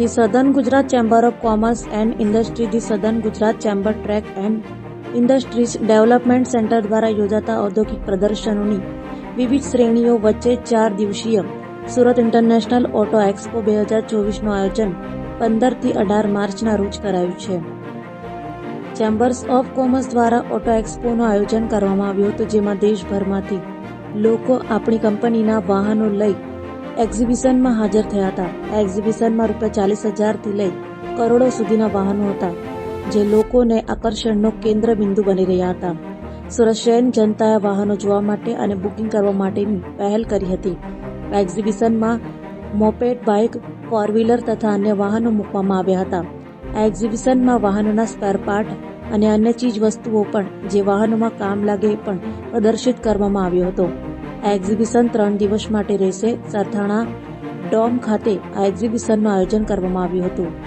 The Southern Gujarat Chamber of Commerce and Industry the Southern Gujarat Chamber trade and Industries Development Centre દ્વારા યોજાતા ઔદ્યોગિક પ્રદર્શનોની વિવિધ શ્રેણીઓ વચ્ચે ચાર દિવસીય સુરત ઇન્ટરનેશનલ ઓટો એક્સપો બે હજાર ચોવીસનું આયોજન પંદરથી અઢાર માર્ચના રોજ કરાયું છે. ચેમ્બર્સ ઓફ કોમર્સ દ્વારા ઓટો એક્સપોનું આયોજન કરવામાં આવ્યું હતું, જેમાં દેશભરમાંથી લોકો આપણી કંપનીના વાહનો લઈ એક્ઝિબિશનમાં હાજર થયા હતા. આ એક્ઝિબિશનમાં રૂપિયા ચાલીસ હજારથી લઈ કરોડો સુધીના વાહનો હતા, જે લોકોને આકર્ષણનો કેન્દ્ર બિંદુ બની રહ્યા હતા. સુરત શહેરની જનતાએ વાહનો જોવા માટે અને બુકિંગ કરવા માટેની પહેલ કરી હતી. આ એક્ઝિબિશનમાં મોપેડ, બાઇક ફોર વ્હીલર તથા અન્ય વાહનો મૂકવામાં આવ્યા હતા. આ એક્ઝિબિશનમાં વાહનોના સ્પેર અને અન્ય ચીજ વસ્તુઓ પણ જે વાહનોમાં કામ લાગે એ પણ પ્રદર્શિત કરવામાં આવ્યો હતો. આ એક્ઝિબિશન ત્રણ દિવસ માટે રહેશે. સરથાણા ડોમ ખાતે આ એક્ઝિબિશનનું આયોજન કરવામાં આવ્યું હતું.